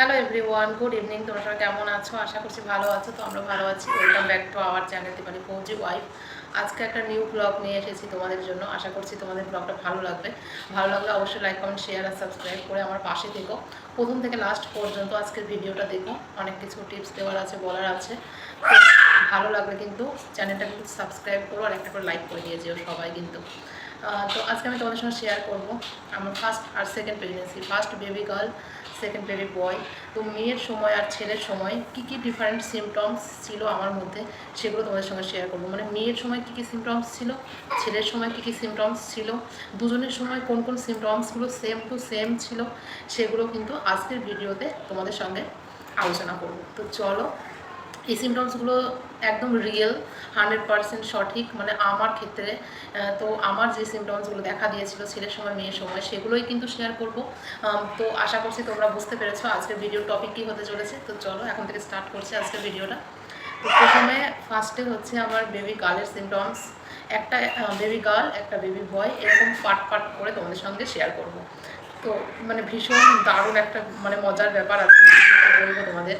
Hello everyone good evening তোমরা সবাই কেমন আছো? আশা করছি ভালো আছো, তো আমরা ভালো আছি। Welcome back to our channel Dipali Fauji wife আজকে একটা নিউ ব্লগ নিয়ে এসেছি তোমাদের জন্য। আশা করছি তোমাদের ব্লগটা ভালো লাগবে। ভালো লাগলে অবশ্যই লাইক কমেন্ট শেয়ার আর সাবস্ক্রাইব করে আমার পাশে থেকো। প্রথম থেকে লাস্ট পর্যন্ত আজকের ভিডিওটা দেখো। অনেক কিছু টিপস দেওয়ার আছে, বলার আছে। ভালো লাগলে কিন্তু চ্যানেলটা কিন্তু সাবস্ক্রাইব করো আর একটা করে লাইক করে দিয়ে যেও সবাই কিন্তু। তো আজকে আমি তোমাদের সঙ্গে শেয়ার করব আমার ফার্স্ট আর second pregnancy first baby girl second baby boy তো মেয়ের সময় আর ছেলের সময় কি কি ডিফারেন্ট সিমটমস ছিল আমার মধ্যে সেগুলো তোমাদের সঙ্গে শেয়ার করব। মানে মেয়ের সময় কি কি সিমটমস ছিল, ছেলের সময় কি কি সিমটমস ছিল, দুজনের সময় কোন কোন সিমটমসগুলো সেম টু সেম ছিল, সেগুলো কিন্তু আজকের ভিডিওতে তোমাদের সঙ্গে আলোচনা করব। তো চলো এই সিমটমসগুলো একদম রিয়েল হান্ড্রেড পার্সেন্ট সঠিক। মানে আমার ক্ষেত্রে তো আমার যে সিমটমসগুলো দেখা দিয়েছিল ছেলের সময়, মেয়ের সময়, সেগুলোই কিন্তু শেয়ার করব। তো আশা করছি তোমরা বুঝতে পেরেছ আজকের ভিডিওর টপিক কী হতে চলেছে। তো চলো এখন থেকে স্টার্ট করছি আজকের ভিডিওটা তো প্রথমে ফার্স্টে হচ্ছে আমার বেবি গার্লের সিমটমস একটা বেবি গার্ল একটা বেবি বয় এরকম পার্ট পার্ট করে তোমাদের সঙ্গে শেয়ার করব। তো মানে ভীষণ দারুণ একটা মানে মজার ব্যাপার আছে। বলব তোমাদের।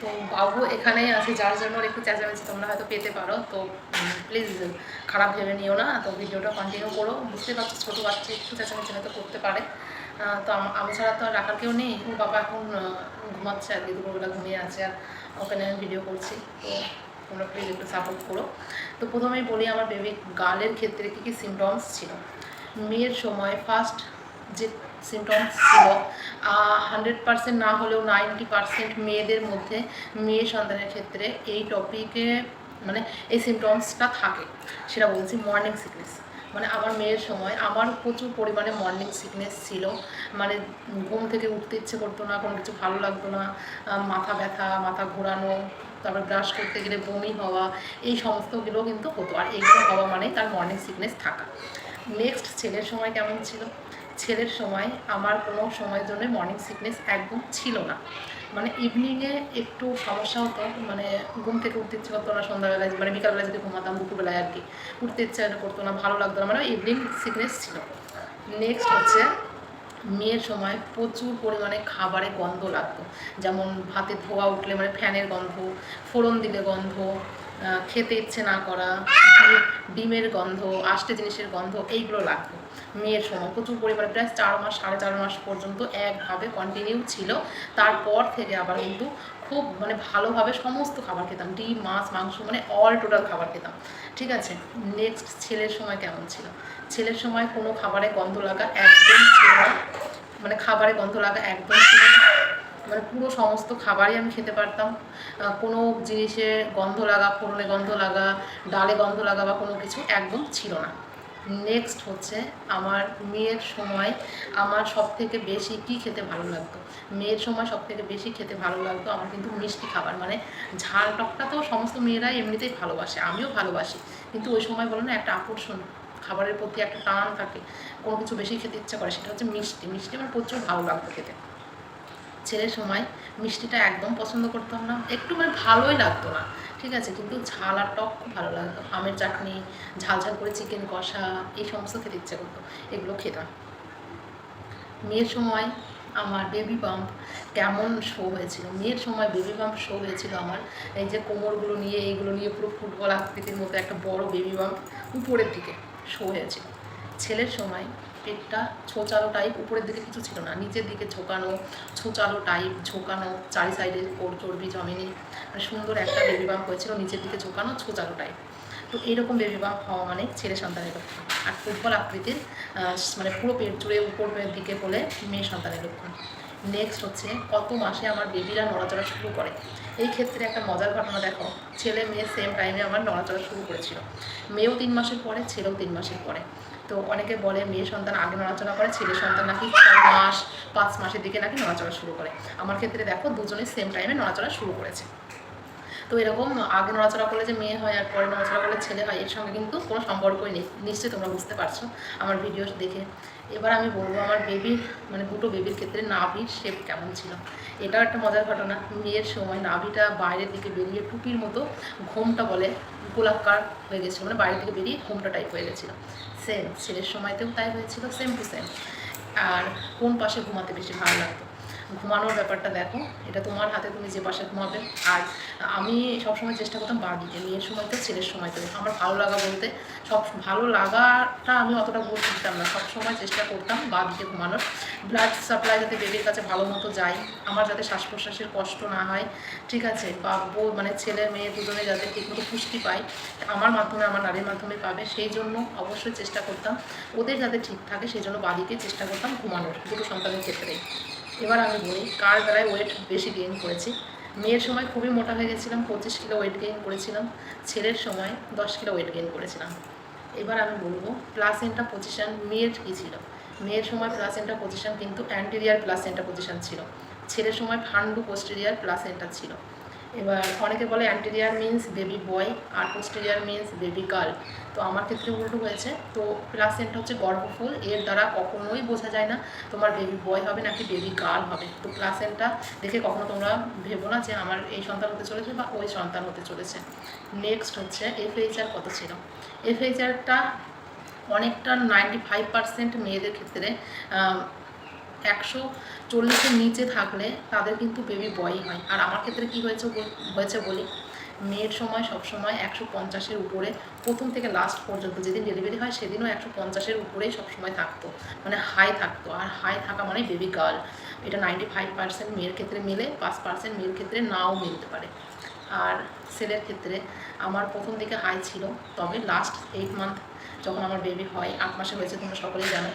তো বাবু এখানেই আছে, যার জন্য একটু চেঁচামেচি তোমরা হয়তো পেতে পারো। তো প্লিজ খারাপ ভেবে নিও না, তো ভিডিওটা কন্টিনিউ করো। বুঝতে পারছ, ছোটো বাচ্চা একটু চেঁচামেচি হয়তো করতে পারে। তো আমি ছাড়া তো আর রাখার কেউ নেই। ওর বাবা এখন ঘুমাচ্ছে আর কি দুপুরবেলা ঘুমিয়ে আছে আর ওখানে আমি ভিডিও করছি। তো তোমরা প্লিজ একটু সাপোর্ট করো। তো প্রথমেই বলি, আমার বেবি গালের ক্ষেত্রে কী কী সিমটমস ছিল? মেয়ের সময় ফার্স্ট যে সিমটমস ছিল। হান্ড্রেড পার্সেন্ট না হলেও নাইনটি পার্সেন্ট মেয়েদের মধ্যে, মেয়ে সন্তানের ক্ষেত্রে এই টপিকে মানে এই সিমটমসটা থাকে, সেটা বলছি মর্নিং সিকনেস মানে আমার মেয়ের সময় আমার প্রচুর পরিমাণে মর্নিং সিকনেস ছিল। মানে ঘুম থেকে উঠতে ইচ্ছে করতো না, কোনো কিছু ভালো লাগতো না মাথা ব্যথা, মাথা ঘোরানো, তারপর ব্রাশ করতে গেলে বমি হওয়া, এই সমস্তগুলো কিন্তু হতো। আর এইগুলো হওয়া মানেই তার মর্নিং সিকনেস থাকা। নেক্সট ছেলের সময় কেমন ছিল? ছেলের সময় আমার কোনো সময়ের জন্য মর্নিং সিকনেস একদম ছিল না। মানে ইভিনিংয়ে একটু সমস্যা হতো মানে ঘুম থেকে উঠতে ইচ্ছে করতো না সন্ধ্যাবেলায় মানে বিকালবেলায় যদি ঘুমাতাম, দুপুরবেলায় আর কি। উঠতে ইচ্ছে করতো না, ভালো লাগতো না মানে ইভিনিং সিকনেস ছিল। নেক্সট হচ্ছে মেয়ের সময় প্রচুর পরিমাণে খাবারে গন্ধ লাগতো। যেমন ভাতে ধোয়া উঠলে মানে ফ্যানের গন্ধ, ফোড়ন দিলে গন্ধ খেতে ইচ্ছে না করা, ডিমের গন্ধ, আষ্টে জিনিসের গন্ধ, এইগুলো লাগতো। মেয়ের সময় প্রচুর পরিমাণে, প্রায় চার মাস, সাড়ে চার মাস পর্যন্ত একভাবে কন্টিনিউ ছিল। তারপর থেকে আবার কিন্তু খুব মানে ভালোভাবে সমস্ত খাবার খেতাম। ডিম, মাছ, মাংস মানে অল টোটাল খাবার খেতাম। ঠিক আছে? নেক্সট ছেলের সময় কেমন ছিল? ছেলের সময় কোনো খাবারে গন্ধ লাগা একদম ছিল মানে খাবারে গন্ধ লাগা একদম ছিল না। মানে পুরো সমস্ত খাবারই আমি খেতে পারতাম। কোনো জিনিসে গন্ধ লাগা, ফোড়নে গন্ধ লাগা, ডালে গন্ধ লাগা বা কোনো কিছু একদম ছিল না। নেক্সট হচ্ছে আমার মেয়ের সময় আমার সব থেকে বেশি কি খেতে ভালো লাগতো? মেয়ের সময় সব থেকে বেশি খেতে ভালো লাগতো আমার কিন্তু মিষ্টি খাবার। মানে ঝাল টকটা তো সমস্ত মেয়েরাই এমনিতেই ভালোবাসে, আমিও ভালোবাসি। কিন্তু ওই সময় বলো না, একটা আকর্ষণ, খাবারের প্রতি একটা টান থাকে, কোনো কিছু বেশি খেতে ইচ্ছা করে, সেটা হচ্ছে মিষ্টি। মিষ্টি আমার প্রচুর ভালো লাগতো খেতে। ছেলের সময় মিষ্টিটা একদম পছন্দ করতাম না। একটু মানে ভালোই লাগতো না, ঠিক আছে? কিন্তু ঝাল আর টক খুব ভালো লাগতো। আমের চাটনি, ঝাল ঝাল করে চিকেন কষা, এই সমস্ত খেতে ইচ্ছে করতো। এগুলো খেতাম। মেয়ের সময় আমার বেবি পাম্প কেমন শো হয়েছিল। মেয়ের সময় বেবি পাম্প শো হয়েছিল আমার। এই যে কোমরগুলো নিয়ে, এইগুলো নিয়ে পুরো ফুটবল আকৃতির মতো একটা বড় বেবি পাম্প উপরের দিকে শো হয়েছিল ছেলের সময় পেটটা ছোচালো টাইপ উপরের দিকে কিছু ছিল না। নিচের দিকে ঝোঁকানো, ছোচালো টাইপ ঝোঁকানো, চারি সাইডে ওর চর্বি জমেনি। মানে সুন্দর একটা বেবি বাম্প হয়েছিল, নিচের দিকে ঝোঁকানো, ছোচালো টাইপ তো এইরকম বেবি বাম্প হওয়া মানে ছেলে সন্তানের লক্ষণ। আর ফুটবল আকৃতির মানে পুরো পেট জুড়ে উপরের দিকে বলে মেয়ে সন্তানের লক্ষণ। নেক্সট হচ্ছে, কত মাসে আমার বেবিরা নড়াচড়া শুরু করে? এই ক্ষেত্রে একটা মজার ঘটনা দেখো। ছেলে মেয়ে সেম টাইমে আমার নড়াচড়া শুরু করেছিল। মেয়েও তিন মাসের পরে, ছেলেও তিন মাসের পরে। তো অনেকে বলে মেয়ে সন্তান আগে নড়াচড়া করে, ছেলে সন্তান নাকি ছ মাস, পাঁচ মাসের দিকে নাকি নড়াচড়া শুরু করে। আমার ক্ষেত্রে দেখো দুজনেই সেম টাইমে নড়াচড়া শুরু করেছে। তো এরকম আগে নড়াচড়া করলে যে মেয়ে হয় আর পরে নড়াচড়া করলে ছেলে হয়, এর সঙ্গে কিন্তু কোনো সম্পর্কই নেই। নিশ্চয়ই তোমরা বুঝতে পারছ আমার ভিডিও দেখে। এবার আমি বলব আমার বেবির মানে দুটো বেবির ক্ষেত্রে নাভির শেপ কেমন ছিল। এটাও একটা মজার ঘটনা। মেয়ের সময় নাভিটা বাইরের দিকে বেরিয়ে টুপির মতো ঘোমটা বলে গোলাকার হয়ে গেছিল মানে বাইরের দিকে বেরিয়ে ঘোমটা টাইপ হয়ে গেছিল। সেম ছেলের সময়তেও তাই হয়েছিল সেম টু সেম আর কোন পাশে ঘুমাতে বেশি ভালো লাগতো? ঘুমানোর ব্যাপারটা দেখো, এটা তোমার হাতে তুমি যে পাশে ঘুমাবে। আর আমি সবসময় চেষ্টা করতাম বাঁ দিকে মেয়ের সময় তো ছেলের সময় তো আমার ভালো লাগা বলতে, সব ভালো লাগাটা আমি অতটা বুঝতে দিতাম না। সবসময় চেষ্টা করতাম বাঁ দিকে ঘুমানোর। ব্লাড সাপ্লাই যাতে বেবির কাছে ভালো মতো যায়, আমার যাতে শ্বাস প্রশ্বাসের কষ্ট না হয়, ঠিক আছে? বা বউ মানে ছেলে মেয়ে দুজনে যাতে ঠিকমতো পুষ্টি পায়, আমার মাধ্যমে, আমার নারীর মাধ্যমে পাবে, সেই জন্য অবশ্যই চেষ্টা করতাম। ওদের যাতে ঠিক থাকে, সেই জন্য বাদিকে চেষ্টা করতাম ঘুমানোর, দুটো সন্তানের ক্ষেত্রেই। এবার আমি বলি কার বেলায় ওয়েট বেশি গেইন করেছি? মেয়ের সময় খুবই মোটা হয়ে গেছিলাম, পঁচিশ কিলো ওয়েট গেইন করেছিলাম। ছেলের সময় দশ কিলো ওয়েট গেইন করেছিলাম। এবার আমি বলব প্লাসেন্টা পজিশন মেয়ের কী ছিল? মেয়ের সময় প্লাসেন্টা পজিশন কিন্তু অ্যান্টেরিয়ার প্লাসেন্টা পজিশন ছিল। ছেলের সময় ফান্ডু পোস্টেরিয়ার প্লাসেন্টা ছিল। এবার অনেকে বলে অ্যান্টেরিয়ার মিন্স বেবি বয় আর পোস্টেরিয়ার মিন্স বেবি গার্ল তো আমার ক্ষেত্রে উল্টো হয়েছে। তো প্লাসেন্টা হচ্ছে গর্ভফুল, এর দ্বারা কখনোই বোঝা যায় না তোমার বেবি বয় হবে নাকি বেবি গার্ল হবে। তো প্লাসেন্টা দেখে কখনো তোমরা ভেবো না যে আমার এই সন্তান হতে চলেছে বা ওই সন্তান হতে চলেছে। নেক্সট হচ্ছে এফএইচআর কত ছিল? এফএইচআরটা অনেকটা নাইনটি ফাইভ পার্সেন্ট মেয়েদের ক্ষেত্রে একশো চল্লিশের নিচে থাকলে তাদের কিন্তু বেবি বয়ই হয়। আর আমার ক্ষেত্রে কি হয়েছে হয়েছে বলি? মেয়ের সময় সব সময় একশো পঞ্চাশের উপরে, প্রথম থেকে লাস্ট পর্যন্ত যেদিন ডেলিভারি হয় সেদিনও একশো পঞ্চাশের উপরেই সবসময় থাকতো। মানে হাই থাকতো। আর হাই থাকা মানে বেবি গার্ল এটা নাইনটি ফাইভ পার্সেন্ট মেয়ের ক্ষেত্রে মেলে, পাঁচ পার্সেন্ট মেয়ের ক্ষেত্রে নাও মিলতে পারে। আর ছেলের ক্ষেত্রে আমার প্রথম দিকে হাই ছিল, তবে লাস্ট এইট মান্থ যখন আমার বেবি হয়, আট মাসে হয়েছে, তোমরা সকলেই জানো।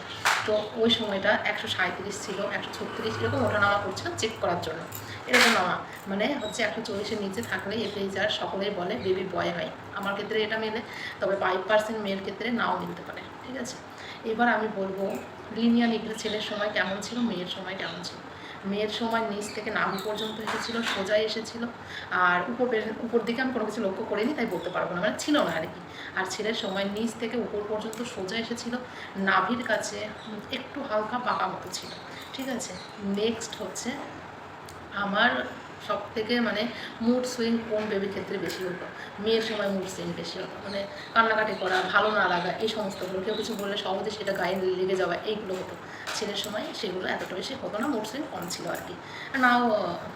তো ওই সময়টা একশো সাঁত্রিশ ছিল, একশো ছত্রিশ এরকম ওঠা নামা করছিলাম চেক করার জন্য। এরকম নামা মানে হচ্ছে একশো চল্লিশের নিচে থাকলে এফএইচআর সকলেই বলে বেবি বয় হয়। আমার ক্ষেত্রে এটা মেলে, তবে ফাইভ পার্সেন্ট মেয়ের ক্ষেত্রে নাও মিলতে পারে, ঠিক আছে? এবার আমি বলব লিনিয়ার লিগলে ছেলের সময় কেমন ছিল, মেয়ের সময় কেমন ছিল? মেয়ের সময় নিচ থেকে নাভি পর্যন্ত এসেছিল সোজাই এসেছিল, আর উপর উপর দিকে আমি কোনো কিছু লক্ষ্য করিনি, তাই বলতে পারব না মানে ছিল না আর কি। আর ছেলের সময় নিচ থেকে উপর পর্যন্ত সোজা এসেছিল, নাভির কাছে একটু হালকা পাকা মতো ছিল, ঠিক আছে? নেক্সট হচ্ছে আমার সব থেকে মানে মুড সুইং কোন বেবির ক্ষেত্রে বেশি হতো? মেয়ের সময় মুড সুইং বেশি হতো। মানে কান্নাকাটি করা, ভালো না লাগা, এই সমস্তগুলো। কেউ কিছু বললে সহজে সেটা গায়ে লেগে যাওয়া, এইগুলো হতো। ছেলের সময় সেগুলো এতটা বেশি হতো না মুড সুইং কম ছিল আর কি। নাও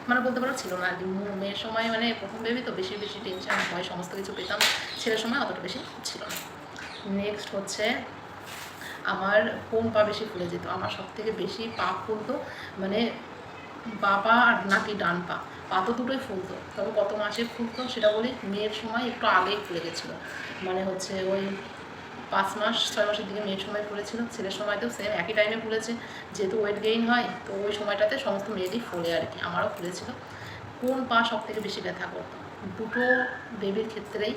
মানে বলতে পারো ছিল না আর কি। মেয়ের সময় মানে প্রথম বেবি তো বেশি বেশি টেনশন হয় সমস্ত কিছু পেতাম। ছেলের সময় অতটা বেশি ছিল না। নেক্সট হচ্ছে আমার কোন পা বেশি ফুলে যেত? আমার সব থেকে বেশি পা ফুলতো মানে বাবা আর নাকি ডান পা। পা তো দুটোই ফুলতো। তবে কত মাসে ফুলতো, সেটা বলি মেয়ের সময় একটু আগেই ফুলে গেছিল। মানে হচ্ছে ওই পাঁচ মাস, ছয় মাসের দিকে মেয়ের সময় ফুলেছিল। ছেলের সময় তো সেম একই টাইমে ফুলেছে। যেহেতু ওয়েট গেইন হয়, তো ওই সময়টাতে সমস্ত মেয়েরই ফুলে আর কি, আমারও ফুলেছিল। কোন পা সব থেকে বেশি ব্যথা করতো? দুটো বেবির ক্ষেত্রেই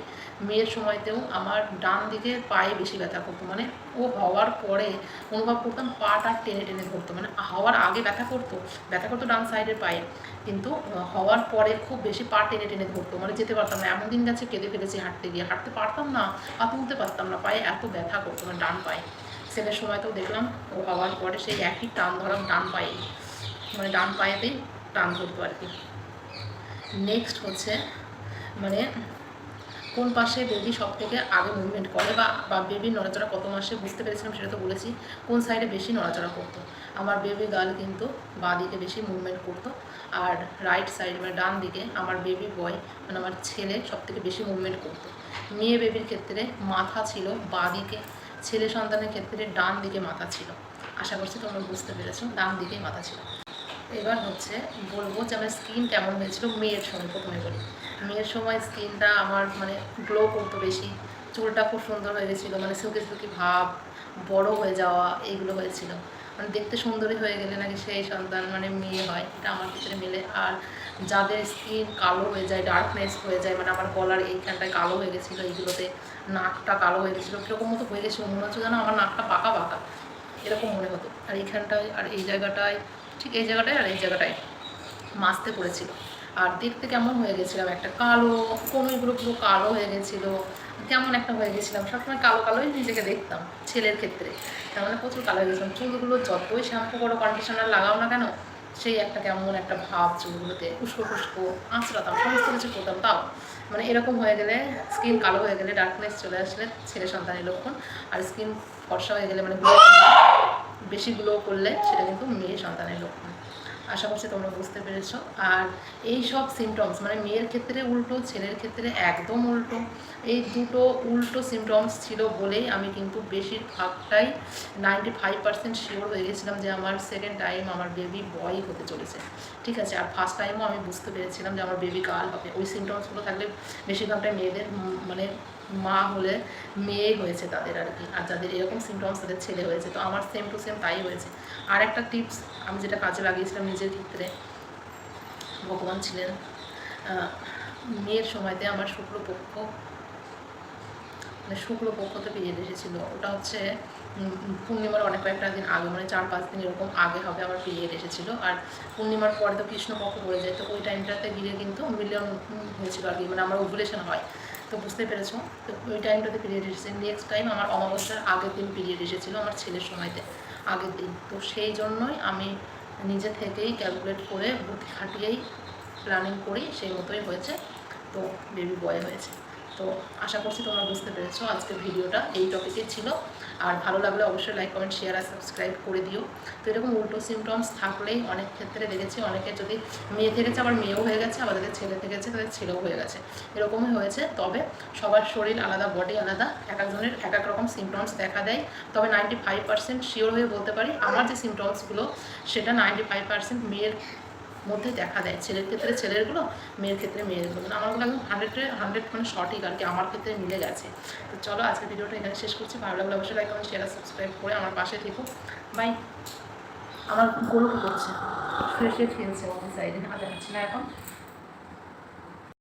মেয়ের সময়তেও আমার ডান দিকে পায়ে বেশি ব্যথা করতো। মানে ও হওয়ার পরে অনুভব করতাম পাটা টেনে টেনে ধরতো। মানে হওয়ার আগে ব্যথা করতো ব্যথা করতো ডান সাইডের পায়ে। কিন্তু হওয়ার পরে খুব বেশি পা টেনে টেনে ধরতো। মানে যেতে পারতাম না, এমন দিন গেছে কেঁদে ফেলেছি হাঁটতে গিয়ে। হাঁটতে পারতাম না পা তুলতে পারতাম না, পায়ে এত ব্যথা করতো মানে ডান পায়ে। ছেলের তো দেখলাম ও হওয়ার পরে সেই একই টান ধরাম ডান পায়ে। মানে ডান পায়েতেই টান ধরতো আর কি। নেক্সট হচ্ছে মানে কোন পাশে বেবি সব থেকে আগে মুভমেন্ট করে বা বা বেবি নড়াচড়া কত মাসে বুঝতে পেরেছিলাম সেটা তো বলেছি, কোন সাইডে বেশি নড়াচড়া করতো? আমার বেবি গার্ল কিন্তু বাঁ দিকে বেশি মুভমেন্ট করতো আর রাইট সাইড মানে ডান দিকে আমার বেবি বয় মানে আমার ছেলে সব থেকে বেশি মুভমেন্ট করতো। মেয়ে বেবির ক্ষেত্রে মাথা ছিল বাঁ দিকে, ছেলে সন্তানের ক্ষেত্রে ডান দিকে মাথা ছিল। আশা করছি তোমরা বুঝতে পেরেছ, ডান দিকেই মাথা ছিল। এবার হচ্ছে বলব যে আমার স্কিন কেমন হয়েছিল মেয়ের সময় প্রথমে বলি। মেয়ের সময় স্কিনটা আমার মানে গ্লো করতো বেশি। চুলটা খুব সুন্দর হয়ে গেছিল মানে সুখে সিল্কি ভাব, বড় হয়ে যাওয়া এইগুলো হয়েছিল। মানে দেখতে সুন্দরী হয়ে গেলে নাকি সেই সন্তান মানে মেয়ে হয়, এটা আমার ক্ষেত্রে মেলে। আর যাদের স্কিন কালো হয়ে যায় ডার্কনেস হয়ে যায় মানে আমার গলার এইখানটায় কালো হয়ে গেছিল, এইগুলোতে নাকটা কালো হয়ে গেছিল, কীরকম মতো হয়ে গেছিল মনে হচ্ছে যেন আমার নাকটা বাঁকা বাঁকা এরকম মনে হতো। আর এইখানটায়, আর এই জায়গাটায়, ঠিক এই জায়গাটায় আর এই জায়গাটায় মাছতে পড়েছিল। আর দেখতে কেমন হয়ে গেছিলাম? একটা কালো কোনোগুলো পুরো কালো হয়ে গেছিল। কেমন একটা হয়ে গেছিলাম? সবসময় কালো কালোই নিজেকে দেখতাম ছেলের ক্ষেত্রে। তার মানে প্রচুর কালো হয়ে গেছিলাম। চুলগুলো যতই শ্যাম্পু করো কন্ডিশনার লাগাও না কেন, সেই একটা কেমন একটা ভাব চুলগুলোতে, উস্কো ফুস্কো আঁচড়াতাম সমস্ত কিছু করতাম তাও। মানে এরকম হয়ে গেলে স্কিন কালো হয়ে গেলে ডার্কনেস চলে আসলে ছেলে সন্তানের লক্ষণ। আর স্কিন ফর্সা হয়ে গেলে মানে বেশি গ্লো করলে সেটা কিন্তু মেয়ে সন্তানের লক্ষণ। আশা করছি তোমরা বুঝতে পেরেছ। আর এই সব সিমটমস মানে মেয়ের ক্ষেত্রে উল্টো, ছেলের ক্ষেত্রে একদম উল্টো, এই দুটো উল্টো সিমটমস ছিল বলেই আমি কিন্তু বেশিরভাগটাই নাইনটি ফাইভ পার্সেন্ট শিওর হয়ে গেছিলাম যে আমার সেকেন্ড টাইম আমার বেবি বয় হতে চলেছে। ঠিক আছে, আর ফার্স্ট টাইমও আমি বুঝতে পেরেছিলাম যে আমার বেবি গার্ল হবে। ওই সিমটমসগুলো থাকলে বেশিরভাগটাই মেয়েদের মানে মা হলে মেয়ে হয়েছে তাদের আর কি, আর যাদের এরকম সিমটমস তাদের ছেলে হয়েছে, তো আমার সেম টু সেম তাই হয়েছে। আর একটা টিপস আমি যেটা কাজে লাগিয়েছিলাম নিজের ক্ষেত্রে, ভগবান ছিলেন মেয়ের সময়তে আমার শুক্রপক্ষ মানে শুক্লপক্ষতে পিরিয়ড এসেছিল। ওটা হচ্ছে পূর্ণিমার অনেক কয়েকটা দিন আগে মানে চার পাঁচ দিন এরকম আগে হবে আমার পিরিয়ড এসেছিল। আর পূর্ণিমার পরে তো কৃষ্ণপক্ষ পড়ে যায়, তো ওই টাইমটাতে গিয়ে কিন্তু মিলিয়ন হয়েছিল আর কি মানে আমার ওভুলেশন হয়। তো বুঝতে পেরেছ? তো ওই টাইমটাতে পিরিয়ড এসেছে। নেক্সট টাইম আমার অমাবস্যার আগের দিন পিরিয়ড এসেছিল আমার ছেলের সময়তে, আগের দিন। তো সেই জন্যই আমি নিজে থেকেই ক্যালকুলেট করে বুদ্ধি খাটিয়েই প্ল্যানিং করি, সেই মতোই হয়েছে। তো বেবি বয় হয়েছে। তো আশা করছি তোমরা বুঝতে পেরেছ আজকের ভিডিওটা। এই টপিকে ছিল। আর ভালো লাগলে অবশ্যই লাইক কমেন্ট শেয়ার আর সাবস্ক্রাইব করে দিও। তো এরকম উল্টো সিমটমস থাকলেই অনেক ক্ষেত্রে দেখেছি, অনেকে যদি মেয়ে থেকেছে, আবার মেয়েও হয়ে গেছে, আবার যাদের ছেলে থেকেছে, তাদের ছেলেও হয়ে গেছে। এরকমই হয়েছে। তবে সবার শরীর আলাদা বডি আলাদা। এক একজনের এক এক রকম সিমটমস দেখা দেয়। তবে নাইনটি ফাইভ পার্সেন্ট শিওর হয়ে বলতে পারি, আমার যে সিমটমসগুলো সেটা নাইনটি ফাইভ পার্সেন্ট মেয়ের মধ্যে দেখা দেয়। ছেলের ক্ষেত্রে ছেলেরগুলো, মেয়ের ক্ষেত্রে মেয়েরগুলো। আমারগুলো একদম হান্ড্রেডে হান্ড্রেড মানে সঠিক আর কি আমার ক্ষেত্রে মিলে গেছে। তো চলো আজকে ভিডিওটা এখানে শেষ করছি। ভালো লাগলে অবশ্যই লাইক কমেন্ট শেয়ার সাবস্ক্রাইব করে আমার পাশে থেকো। বাই আমার গোলক করছে? শুয়ে শুয়ে খেলছে ওদের সাইডে হাতে দেখাচ্ছি না এখন।